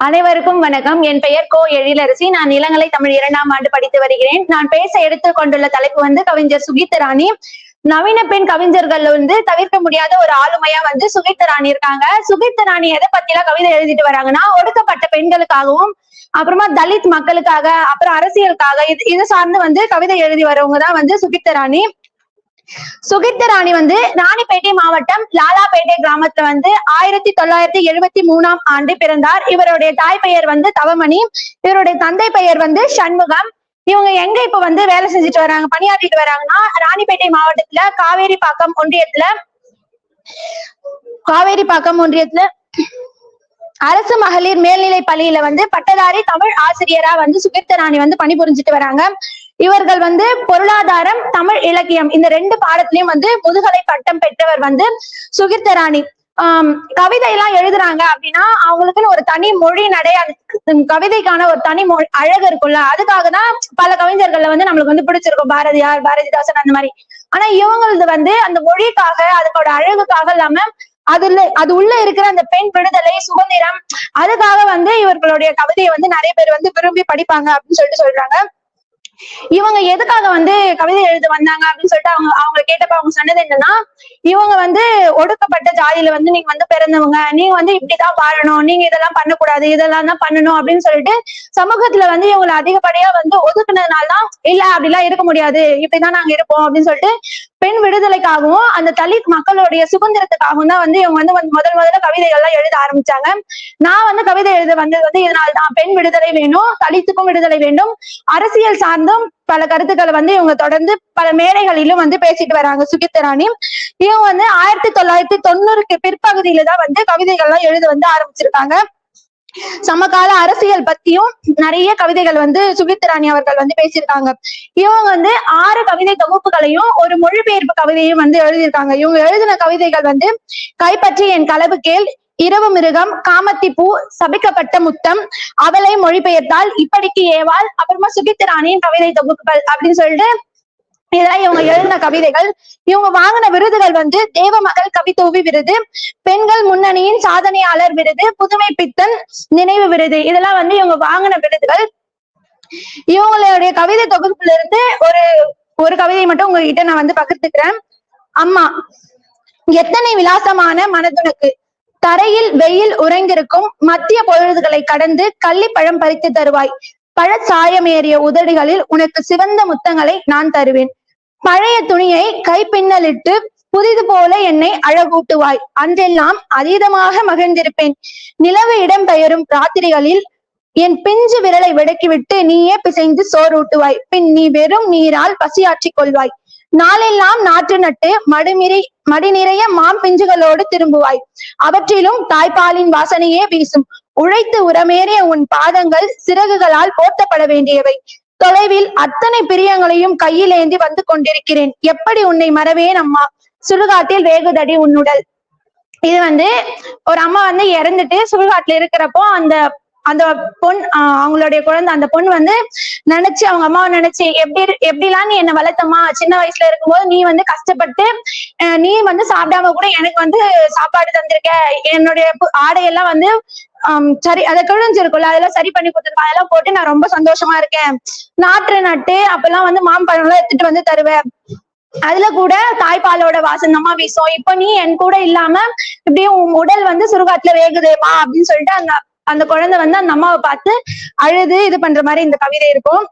அனைவருக்கும் வணக்கம். என் பெயர் கோ எழிலரசி. நான் இளங்கலை தமிழ் இரண்டாம் ஆண்டு படித்து வருகிறேன். நான் பேச எடுத்துக்கொண்டுள்ள தலைப்பு வந்து கவிஞர் சுகித் ராணி. நவீன பெண் கவிஞர்கள் வந்து தவிர்க்க முடியாத ஒரு ஆளுமையா வந்து சுகித் ராணி இருக்காங்க. சுகித் ராணி எதை பத்தி எல்லாம் கவிதை எழுதிட்டு வராங்கன்னா ஒடுக்கப்பட்ட பெண்களுக்காகவும் அப்புறமா தலித் மக்களுக்காக அப்புறம் அரசியலுக்காக இது இது சார்ந்து வந்து கவிதை எழுதி வரவங்க தான் வந்து சுகித் ராணி. சுகித்த ராணி வந்து ராணிப்பேட்டை மாவட்டம் லாலாபேட்டை கிராமத்துல வந்து ஆயிரத்தி தொள்ளாயிரத்தி எழுபத்தி மூணாம் ஆண்டு பிறந்தார். இவருடைய தாய் பெயர் வந்து தவமணி. இவருடைய தந்தை பெயர் வந்து சண்முகம். இவங்க எங்க இப்ப வந்து வேலை செஞ்சுட்டு வராங்க பணியாற்றிட்டு வராங்கன்னா ராணிப்பேட்டை மாவட்டத்துல காவேரிப்பாக்கம் ஒன்றியத்துல காவேரிப்பாக்கம் ஒன்றியத்துல அரசு மகளிர் மேல்நிலை பள்ளியில வந்து பட்டதாரி தமிழ் ஆசிரியரா வந்து சுகிர்த்த ராணி வந்து பணிபுரிஞ்சிட்டு வராங்க. இவர்கள் வந்து பொருளாதாரம் தமிழ் இலக்கியம் இந்த ரெண்டு பாடத்திலையும் வந்து முதுகலை பட்டம் பெற்றவர் வந்து சுகிர்தராணி ஆஹ் கவிதை எல்லாம் எழுதுறாங்க அப்படின்னா அவங்களுக்குன்னு ஒரு தனி மொழி நடை கவிதைக்கான ஒரு தனி மொழி அழகு இருக்கும்ல. அதுக்காக தான் பல கவிஞர்கள்ல வந்து நம்மளுக்கு வந்து பிடிச்சிருக்கும் பாரதியார் பாரதிதாசன் அந்த மாதிரி. ஆனா இவங்களது வந்து அந்த மொழிக்காக அதுக்கோட அழகுக்காக இல்லாம அதுல அது உள்ள இருக்கிற அந்த பெண் விடுதலை சுதந்திரம் அதுக்காக வந்து இவர்களுடைய கவிதையை வந்து நிறைய பேர் வந்து விரும்பி படிப்பாங்க அப்படின்னு சொல்லிட்டு சொல்றாங்க. இவங்க எதுக்காக வந்து கவிதை எழுத வந்தாங்க அப்படின்னு சொல்லிட்டு அவங்க அவங்க கேட்டப்ப அவங்க சொன்னது என்னன்னா இவங்க வந்து ஒடுக்கப்பட்ட ஜாதியில வந்து நீங்க வந்து பிறந்தவங்க நீங்க வந்து இப்படிதான் வாழணும் நீங்க இதெல்லாம் பண்ணக்கூடாது இதெல்லாம் தான் பண்ணணும் அப்படின்னு சொல்லிட்டு சமூகத்துல வந்து இவங்களை அதிகப்படியா வந்து ஒதுக்குனதுனாலதான் இல்ல அப்படிலாம் இருக்க முடியாது இப்படிதான் நாங்க இருப்போம் அப்படின்னு சொல்லிட்டு பெண் விடுதலைக்காகவும் அந்த தலித் மக்களுடைய சுதந்திரத்துக்காகவும் தான் வந்து இவங்க வந்து முதல் முதல்ல கவிதைகள்லாம் எழுத ஆரம்பிச்சாங்க. நான் வந்து கவிதை எழுத வந்தது வந்து இதனால்தான். பெண் விடுதலை வேணும் தலித்துக்கும் விடுதலை வேண்டும். அரசியல் சார்ந்தும் பல கருத்துக்களை வந்து இவங்க தொடர்ந்து பல மேடைகளிலும் வந்து பேசிட்டு வராங்க சுகித்தராணி இவங்க வந்து ஆயிரத்தி தொள்ளாயிரத்தி தொண்ணூறுக்கு பிற்பகுதியில தான் வந்து கவிதைகள்லாம் எழுத வந்து ஆரம்பிச்சிருக்காங்க. சமகால அரசியல் பத்தியும் நிறைய கவிதைகள் வந்து சுகித்ராணி அவர்கள் வந்து பேசியிருக்காங்க. இவங்க வந்து ஆறு கவிதை தொகுப்புகளையும் ஒரு மொழிபெயர்ப்பு கவிதையும் வந்து எழுதியிருக்காங்க. இவங்க எழுதின கவிதைகள் வந்து கைப்பற்றி என் களவு கேள் இரவு மிருகம் காமத்தி பூ சபிக்கப்பட்ட முத்தம் அவளை மொழிபெயர்த்தால் இப்படிக்கு ஏவாள் அப்புறமா சுகித்ராணியின் கவிதை தொகுப்புகள் அப்படின்னு சொல்லிட்டு இதெல்லாம் இவங்க எழுதின கவிதைகள். இவங்க வாங்கின விருதுகள் வந்து தேவ மகள் கவித்தோவி விருது பெண்கள் முன்னணியின் சாதனையாளர் விருது புதுமை பித்தன் நினைவு விருது. இதெல்லாம் வந்து இவங்க வாங்கின விருதுகள். இவங்களுடைய கவிதை தொகுப்புல இருந்து ஒரு ஒரு கவிதை மட்டும் உங்ககிட்ட நான் வந்து பகிர்ந்துக்கிறேன். அம்மா எத்தனை விலாசமான மனதுனக்கு தரையில் வெயில் உறைந்திருக்கும் மத்திய பொழுதுகளை கடந்து கள்ளிப்பழம் பறித்து தருவாய். பழச்சாயமேறிய உதடுகளில் உனக்கு சிவந்த முத்தங்களை நான் தருவேன். பழைய துணியை கைப்பின்னலிட்டு புதிது போல என்னை அழகூட்டுவாய். அன்றெல்லாம் அதீதமாக மகிழ்ந்திருப்பேன். நிலவு இடம்பெயரும் ராத்திரிகளில் என் பிஞ்சு விரலை விடக்கிவிட்டு நீயே பிசைந்து சோறூட்டுவாய் பின் நீ வெறும் நீரால் பசியாற்றிக் கொள்வாய். நாளெல்லாம் நாற்று நட்டு மடுமிரி மடி நிறைய மாம் பிஞ்சுகளோடு திரும்புவாய். அவற்றிலும் தாய்ப்பாலின் வாசனையே வீசும். உழைத்து உரமேறிய உன் பாதங்கள் சிறகுகளால் போர்த்தப்பட வேண்டியவை. தொலைவில் அத்தனை பிரியங்களையும் கையில் ஏந்தி வந்து கொண்டிருக்கிறேன். எப்படி உன்னை மறவேன் அம்மா? சுடுகாட்டில் வேகுதடி உன்னுடல் இது வந்து ஒரு அம்மா வந்து இறந்துட்டு சுடுகாட்டுல இருக்கிறப்போ அந்த அந்த பொண் அவங்களுடைய குழந்தை அந்த பொண்ணு வந்து நினைச்சு அவங்க அம்மாவை நினைச்சு எப்படி எப்படிலாம் நீ என்ன வளர்த்தம்மா? சின்ன வயசுல இருக்கும்போது நீ வந்து கஷ்டப்பட்டு நீ வந்து சாப்பிடாம கூட எனக்கு வந்து சாப்பாடு தந்திருக்க. என்னுடைய ஆடையெல்லாம் வந்து சரி அதை கிழிஞ்சிருக்கும்ல அதெல்லாம் சரி பண்ணி கொடுத்துருக்கா அதெல்லாம் போட்டு நான் ரொம்ப சந்தோஷமா இருக்கேன். நாற்று நட்டு அப்பெல்லாம் வந்து மாம்பழம் எல்லாம் எடுத்துட்டு வந்து தருவேன். அதுல கூட தாய்ப்பாலோட வாசனமா வீசும். இப்ப நீ என் கூட இல்லாம இப்படியே உன் உடல் வந்து சுருகாத்துல வேகுதேமா அப்படின்னு சொல்லிட்டு அந்த அந்த குழந்தை வந்து அந்த அம்மாவை பார்த்து அழுது இது பண்ற மாதிரி இந்த கவிதை இருக்கும்.